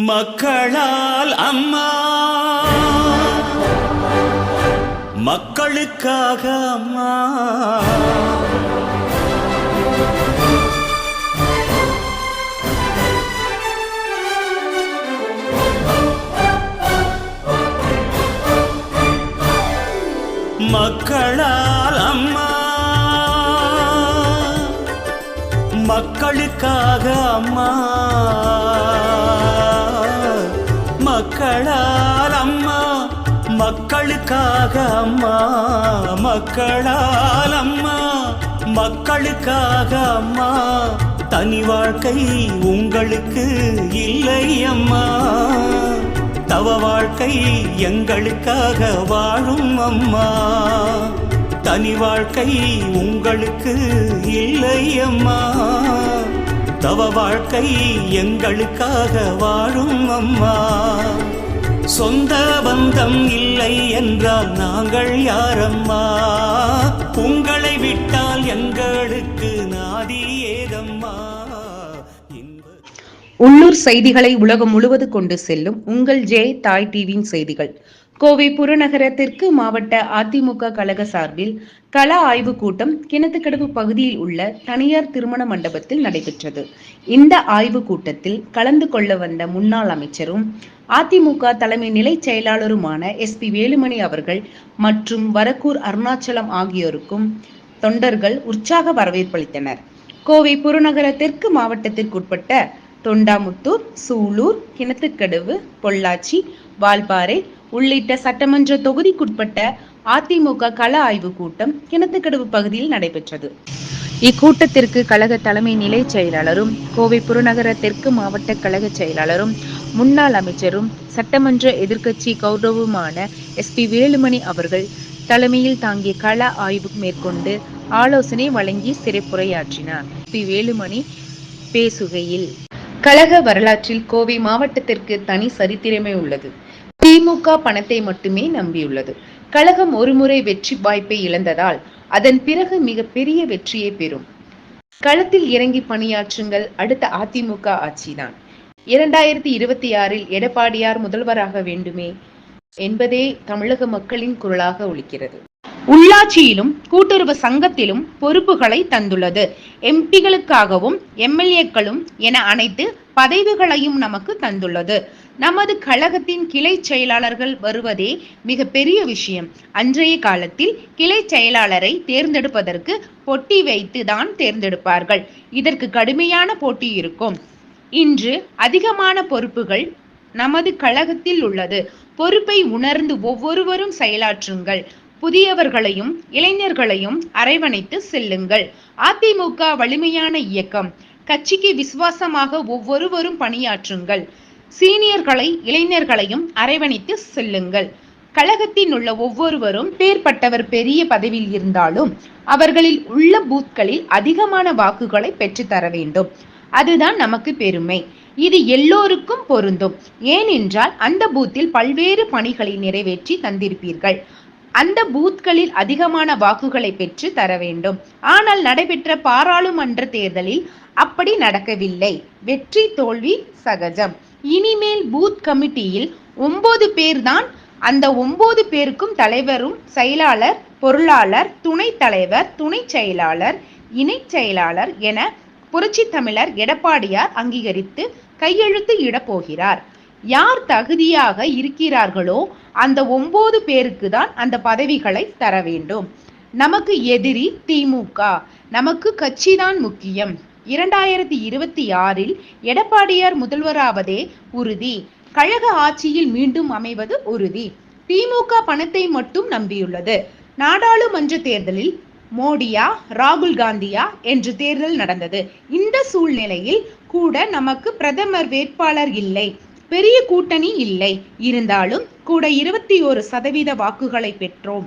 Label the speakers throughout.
Speaker 1: மக்களால் அம்மா. மக்களுக்காக அம்மா. மக்களால் அம்மா. மக்களுக்காக அம்மா. மக்களால் அம்மா மக்களுக்காக அம்மா மக்களால் அம்மா மக்களுக்காக அம்மா தனி வாழ்க்கை உங்களுக்கு இல்லை அம்மா. தவ வாழ்க்கை எங்களுக்காக வாழும் அம்மா. தனி வாழ்க்கை உங்களுக்கு இல்லை அம்மா. தவ வாழ்க்கை எங்களுக்காக வாழும் அம்மா. சொந்த பந்தம் இல்லை என்றால் நாங்கள் யாரம்மா? உங்களை விட்டால் எங்களுக்கு நாதி ஏதம்மா?
Speaker 2: உள்ளூர் செய்திகளை உலகம் முழுவது கொண்டு செல்லும் உங்கள் ஜே தாய் டிவியின் செய்திகள். கோவை புறநகரத்திற்கு மாவட்ட அதிமுக கழக சார்பில் கள ஆய்வுக் கூட்டம் கிணத்துக்கடவு பகுதியில் உள்ள தனியார் திருமண மண்டபத்தில் நடைபெற்றது. இந்த ஆய்வுக் கூட்டத்தில் கலந்து கொள்ள வந்த முன்னாள் அமைச்சரும் அதிமுக தலைமை நிலை செயலாளருமான எஸ் பி வேலுமணி அவர்கள் மற்றும் வரக்கூர் அருணாச்சலம் ஆகியோருக்கும் தொண்டர்கள் உற்சாக வரவேற்பளித்தனர் கோவை புறநகர தெற்கு மாவட்டத்திற்குட்பட்ட தொண்டாமுத்தூர் சூலூர் கிணத்துக்கடவு பொள்ளாச்சி வால்பாறை உள்ளிட்ட சட்டமன்ற தொகுதிக்குட்பட்ட அதிமுக கள ஆய்வுக் கூட்டம் கிணத்துக்கடவு பகுதியில் நடைபெற்றது. இக்கூட்டத்திற்கு கழக தலைமை நிலை செயலாளரும் கோவை புறநகர தெற்கு மாவட்ட கழக செயலாளரும் முன்னாள் அமைச்சரும் சட்டமன்ற எதிர்க்கட்சி கௌரவமான எஸ் பி வேலுமணி அவர்கள் தலைமையில் தாங்கிய கள ஆய்வு மேற்கொண்டு ஆலோசனை வழங்கி சிறப்புரையாற்றினார். பி வேலுமணி பேசுகையில் கழக வரலாற்றில் கோவை மாவட்டத்திற்கு தனி சரித்திரமே உள்ளது. திமுக பணத்தை மட்டுமே நம்பியுள்ளது. கழகம் ஒருமுறை வெற்றி வாய்ப்பை இழந்ததால் அதன் பிறகு மிக பெரிய வெற்றியை பெறும். களத்தில் இறங்கி பணியாற்றுங்கள். அடுத்த அதிமுக ஆட்சிதான். இரண்டாயிரத்தி இருபத்தி ஆறில் எடப்பாடியார் முதல்வராக வேண்டுமே என்பதே தமிழக மக்களின் குரலாக ஒலிக்கிறது. உள்ளாட்சியிலும் கூட்டுறவு சங்கத்திலும் பொறுப்புகளை தந்துள்ளது. எம்பிகளுக்காகவும் எம்எல்ஏக்களும் என அனைத்து பதவிகளையும் நமக்கு தந்துள்ளது. நமது கழகத்தின் கிளை செயலாளர்கள் வருவதே மிக பெரிய விஷயம். அன்றைய காலத்தில் கிளை செயலாளரை தேர்ந்தெடுப்பதற்கு பொட்டி வைத்து தான் தேர்ந்தெடுப்பார்கள். இதற்கு கடுமையான போட்டி இருக்கும். இன்று அதிகமான பொறுப்புகள் நமது கழகத்தில் உள்ளது. பொறுப்பை உணர்ந்து ஒவ்வொருவரும் செயலாற்றுங்கள். புதியவர்களையும் இளைஞர்களையும் அரவணைத்து செல்லுங்கள். அதிமுக வலிமையான இயக்கம். கட்சிக்கு விசுவாசமாக ஒவ்வொருவரும் பணியாற்றுங்கள். சீனியர்களை இளைஞர்களையும் அரவணைத்து செல்லுங்கள். கழகத்தில் உள்ள ஒவ்வொருவரும் பேர்பட்டவர் பெரிய பதவியில் இருந்தாலும் அவர்களில் உள்ள பூத்களில் அதிகமான வாக்குகளை பெற்றுத்தர வேண்டும். அதுதான் நமக்கு பெருமை. இது எல்லோருக்கும் பொருந்தும். ஏனென்றால் அந்த பூத்தில் பல்வேறு பணிகளை நிறைவேற்றி தந்திருப்பீர்கள். அந்த பூத்களில் அதிகமான வாக்குகளை பெற்று தர வேண்டும். ஆனால் நடைபெற்ற பாராளுமன்ற தேர்தலில் அப்படி நடக்கவில்லை. வெற்றி தோல்வி சகஜம். இனிமேல் பூத் கமிட்டியில் ஒன்பது பேர் தான் அந்த ஒன்பது பேருக்கும் தலைவரும் செயலாளர் பொருளாளர் துணைத் தலைவர் துணை செயலாளர் இணை செயலாளர் என புரட்சி தமிழர் எடப்பாடியார் அங்கீகரித்து கையெழுத்து இடப் போகிறார் யார் தகுதியாக இருக்கிறார்களோ அந்த ஒன்பது பேருக்கு தான் அந்த பதவிகளை தர வேண்டும். நமக்கு எதிரி திமுக. நமக்கு கட்சிதான் முக்கியம். இரண்டாயிரத்தி இருபத்தி ஆறில் எடப்பாடியார் முதல்வராவதே உறுதி. கழக ஆட்சியில் மீண்டும் அமைவது உறுதி. திமுக பணத்தை மட்டும் நம்பியுள்ளது. நாடாளுமன்ற தேர்தலில் மோடியா ராகுல் காந்தியா என்று தேர்தல் நடந்தது. இந்த சூழ்நிலையில் கூட நமக்கு பிரதமர் வேட்பாளர் இல்லை. பெரிய கூட்டணி இல்லை. இருந்தாலும் கூட இருபத்தி ஒரு சதவீத வாக்குகளை பெற்றோம்.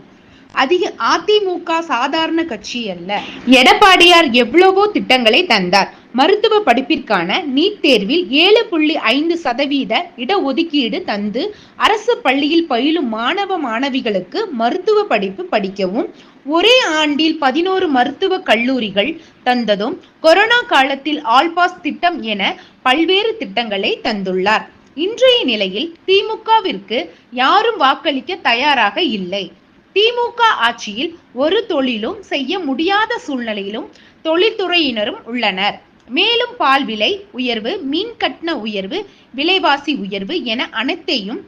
Speaker 2: அதிக அதிமுக சாதாரண கட்சி அல்ல. எடப்பாடியார் எவ்வளவோ திட்டங்களை தந்தார். மருத்துவ படிப்பிற்கான நீட் தேர்வில் ஏழு புள்ளி ஐந்து சதவீத இடஒதுக்கீடு தந்து அரசு பள்ளியில் பயிலும் மாணவ மாணவிகளுக்கு மருத்துவ படிப்பு படிக்கவும் ஒரே ஆண்டில் பதினோரு மருத்துவ கல்லூரிகள் தந்ததும் கொரோனா காலத்தில் ஆல்பாஸ் திட்டம் என பல்வேறு திட்டங்களை தந்துள்ளார். இன்றைய நிலையில் திமுகவிற்கு யாரும் வாக்களிக்க தயாராக இல்லை. திமுக ஆட்சியில் ஒரு தொழிலும் செய்ய முடியாத சூழ்நிலையிலும் தொழில்துறையினரும் உள்ளனர். மேலும் பால் விலை உயர்வு மின் கட்டண உயர்வு விலைவாசி உயர்வு என அனைத்தையும்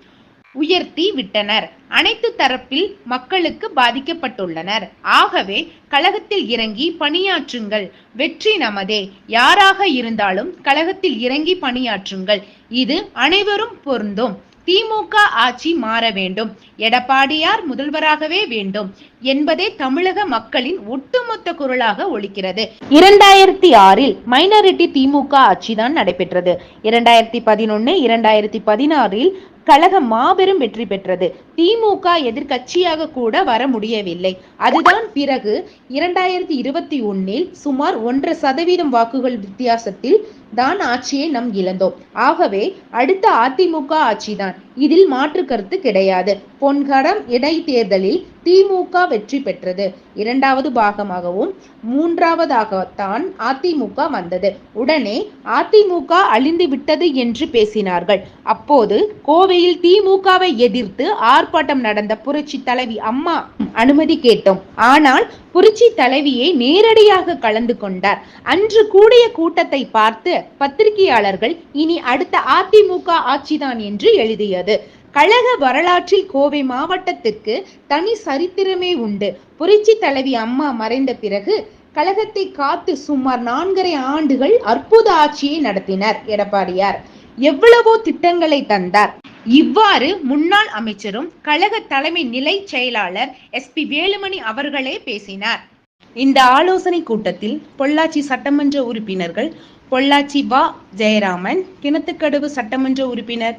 Speaker 2: உயர்த்தி விட்டனர். அனைத்து தரப்பில் மக்களுக்கு பாதிக்கப்பட்டுள்ளனர். ஆகவே கழகத்தில் இறங்கி பணியாற்றுங்கள். வெற்றி நமதே. யாராக இருந்தாலும் கழகத்தில் இறங்கி பணியாற்றுங்கள். இது அனைவரும் பொருந்தும். திமுக ஆட்சி மாற வேண்டும். எடப்பாடியார் முதல்வராகவே வேண்டும். என்பதே தமிழக மக்களின் ஒட்டுமொத்த குரலாக ஒழிக்கிறது இரண்டாயிரத்தி ஆறில் மைனாரிட்டி திமுக ஆட்சிதான் நடைபெற்றது. இரண்டாயிரத்தி பதினொன்னு இரண்டாயிரத்தி பதினாறில் கழகம் மாபெரும் வெற்றி பெற்றது. திமுக எதிர்க்கட்சியாக கூட வர முடியவில்லை. அதுதான் பிறகு இரண்டாயிரத்தி இருபத்தி ஒன்னில் சுமார் ஒன்றரை சதவீதம் வாக்குகள் வித்தியாசத்தில் தான் ஆட்சியை நம் இழந்தோம். ஆகவே அடுத்த அதிமுக ஆட்சிதான். இதில் மாற்று கருத்து கிடையாது. பொன்கடம் இடைத்தேர்தலில் திமுக வெற்றி பெற்றது. இரண்டாவது பாகமாகவும் மூன்றாவதாகத்தான் அதிமுக வந்தது. உடனே அதிமுக அழிந்து விட்டது என்று பேசினார்கள். அப்போது கோவையில் திமுகவை எதிர்த்து ஆர்ப்பாட்டம் நடந்த புரட்சி தலைவி அம்மா அனுமதி கேட்டோம். ஆனால் புரட்சி தலைவியை நேரடியாக கலந்து கொண்டார். அன்று கூடிய கூட்டத்தை பார்த்து பத்திரிகையாளர்கள் இனி அடுத்த அதிமுக ஆட்சிதான் என்று எழுதியது. கழக வரலாற்றில் கோவை மாவட்டத்திற்கு தனி சரித்திரமே உண்டு. புரட்சி தலைவி அம்மா மறைந்த பிறகு கழகத்தை காத்து சுமார் நான்கரை ஆண்டுகள் அற்புத ஆட்சியை நடத்தினார் எடப்பாடியார். எவ்வளவோ திட்டங்களை தந்தார். இவ்வாறு முன்னாள் அமைச்சரும் கழக தலைமை நிலை செயலாளர் எஸ் பி வேலுமணி அவர்களே பேசினார். இந்த ஆலோசனை கூட்டத்தில் பொள்ளாச்சி சட்டமன்ற உறுப்பினர்கள் பொள்ளாச்சி வா. ஜெயராமன் கிணத்துக்கடவு சட்டமன்ற உறுப்பினர்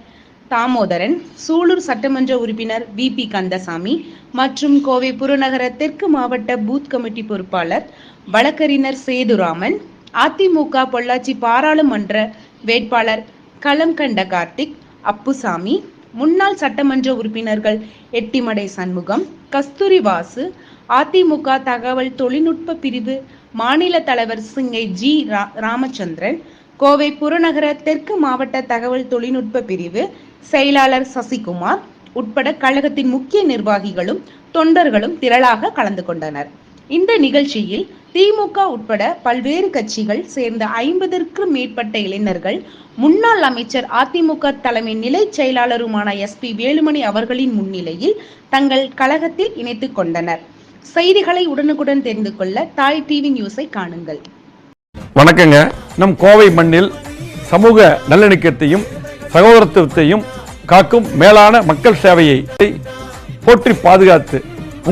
Speaker 2: தாமோதரன் சூலூர் சட்டமன்ற உறுப்பினர் வி. பி. கந்தசாமி மற்றும் கோவை புறநகர தெற்கு மாவட்ட பூத் கமிட்டி பொறுப்பாளர் வழக்கறிஞர் சேதுராமன் அதிமுக பொள்ளாச்சி பாராளுமன்ற வேட்பாளர் களம் கண்ட கார்த்திக் அப்புசாமி முன்னாள் சட்டமன்ற உறுப்பினர்கள் எட்டிமடை சண்முகம் கஸ்தூரி வாசு அதிமுக தகவல் தொழில்நுட்ப பிரிவு மாநில தலைவர் சிங்கை ஜி. ரா- ராமச்சந்திரன் கோவை புறநகர தெற்கு மாவட்ட தகவல் தொழில்நுட்ப பிரிவு செயலாளர் சசிகுமார் உட்பட கழகத்தின் முக்கிய நிர்வாகிகளும் தொண்டர்களும் திரளாக கலந்து கொண்டனர். இந்த நிகழ்ச்சியில் திமுக உட்பட பல்வேறு கட்சிகள் சேர்ந்த ஐம்பதற்கும் மேற்பட்ட இளைஞர்கள் முன்னாள் அமைச்சர் அதிமுக தலைமை நிலை செயலாளருமான எஸ் பி வேலுமணி அவர்களின் முன்னிலையில் தங்கள் கழகத்தில் இணைத்துக் கொண்டனர். செய்திகளை உடனுக்குடன் தெரிந்து கொள்ள தாய் டிவி நியூஸை காணுங்கள்.
Speaker 3: வணக்கங்க. நம் கோவை மண்ணில் சமூக நல்லிணக்கத்தையும் சகோதரத்துவத்தையும் காக்கும் மேலான மக்கள் சேவையை போற்றி பாதுகாத்து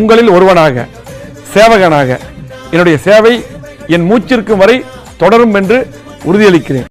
Speaker 3: உங்களில் ஒருவனாக சேவகனாக என்னுடைய சேவை என் மூச்சிற்கும் வரை தொடரும் என்று உறுதியளிக்கிறேன்.